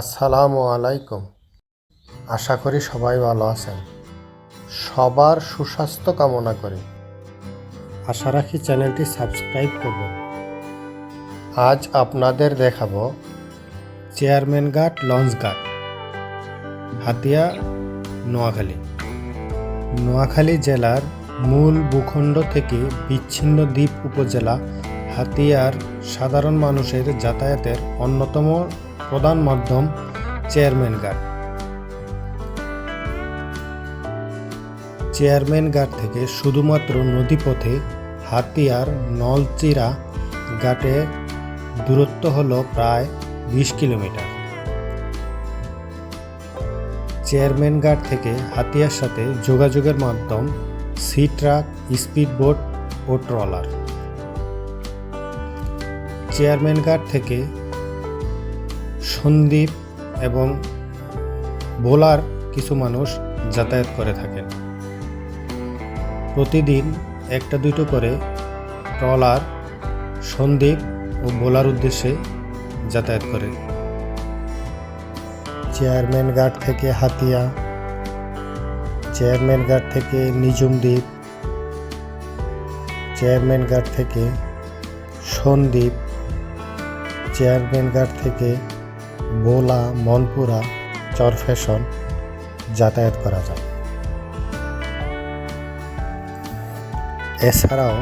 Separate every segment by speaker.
Speaker 1: আসসালামু আলাইকুম। আশা করি সবাই ভালো আছেন। সবার সুস্বাস্থ্য কামনা করি। আশা রাখি চ্যানেলটি সাবস্ক্রাইব করবেন। আজ আপনাদের দেখাবো চেয়ারম্যান ঘাট, লঞ্চ ঘাট, হাতিয়া, নোয়াখালী। নোয়াখালী জেলার মূল ভূখণ্ড থেকে বিচ্ছিন্ন দ্বীপ উপজেলা হাতিয়ার সাধারণ মানুষের যাতায়াতের অন্যতম প্রধান মাধ্যম চেয়ারম্যান গার্ড চেয়ারম্যান ঘাট থেকে শুধুমাত্র নদীপথে হাতিয়ার, নলচিরা ঘাটে দূরত্ব হল প্রায় বিশ কিলোমিটার। চেয়ারম্যান গার্ড থেকে হাতিয়ার সাথে যোগাযোগের মাধ্যম সি ট্রাক স্পিড বোট ও ট্রলার। চেয়ারম্যান গার্ড থেকে সন্দ্বীপ এবং ভোলার কিছু মানুষ যাতায়াত করে থাকেন। প্রতিদিন একটা দুটো করে ট্রলার সন্দ্বীপ ও ভোলার উদ্দেশ্যে যাতায়াত করে। চেয়ারম্যান ঘাট থেকে হাতিয়া, চেয়ারম্যান ঘাট থেকে নিজুম দ্বীপ চেয়ারম্যান ঘাট থেকে সন্দ্বীপ চেয়ারম্যান ঘাট থেকে বোলা মনপুরা চরফ্যাশন যাতায়াত করা যায়। এছাড়াও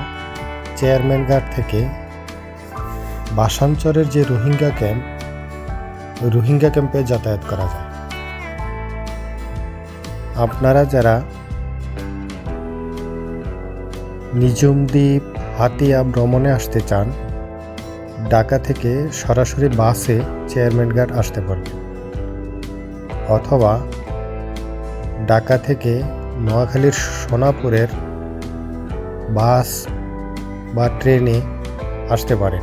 Speaker 1: চেয়ারম্যান ঘাট থেকে বাসাঞ্চরের যে রোহিঙ্গা ক্যাম্প, রোহিঙ্গা ক্যাম্পে যাতায়াত করা যায়। আপনারা যারা নিজুম দ্বীপ, হাতিয়া ভ্রমণে আসতে চান ঢাকা থেকে সরাসরি বাসে চেয়ারম্যান ঘাট আসতে পারবেন অথবা ঢাকা থেকে নোয়াখালীর সোনাপুরের বাস বা ট্রেনে আসতে পারেন।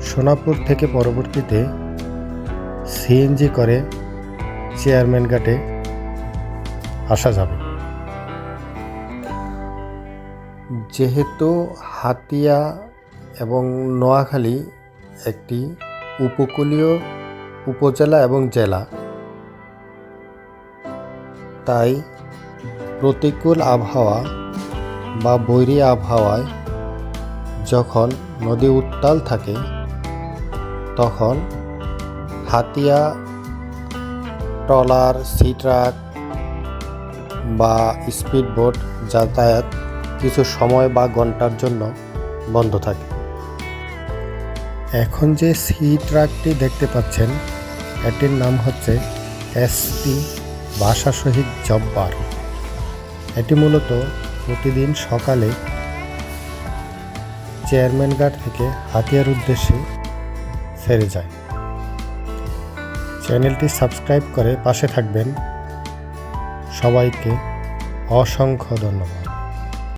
Speaker 1: সোনাপুর থেকে পরবর্তীতে সিএনজি করে চেয়ারম্যান ঘাটে আসা যাবে। যেহেতু হাতিয়া এবং নোয়াখালী একটি উপকূলীয় উপজেলা এবং জেলা। তাই প্রতিকূল আবহাওয়া বা বৈরী আবহাওয়ায় যখন নদী উত্তাল থাকে, তখন হাতিয়া, ট্রলার সি ট্রাক বা স্পিড বোট যাতায়াত কিছু সময় বা ঘণ্টার জন্য বন্ধ থাকে। এখন যে সি ট্রাকটি দেখতে পাচ্ছেন, এটির নাম হচ্ছে এসটি ভাষা শহীদ জব্বার। এটি মূলত প্রতিদিন সকালে চেয়ারম্যান ঘাট থেকে হাতিয়ার উদ্দেশ্যে ফেরে যায়। চ্যানেলটি সাবস্ক্রাইব করে পাশে থাকবেন। সবাইকে অসংখ্য ধন্যবাদ।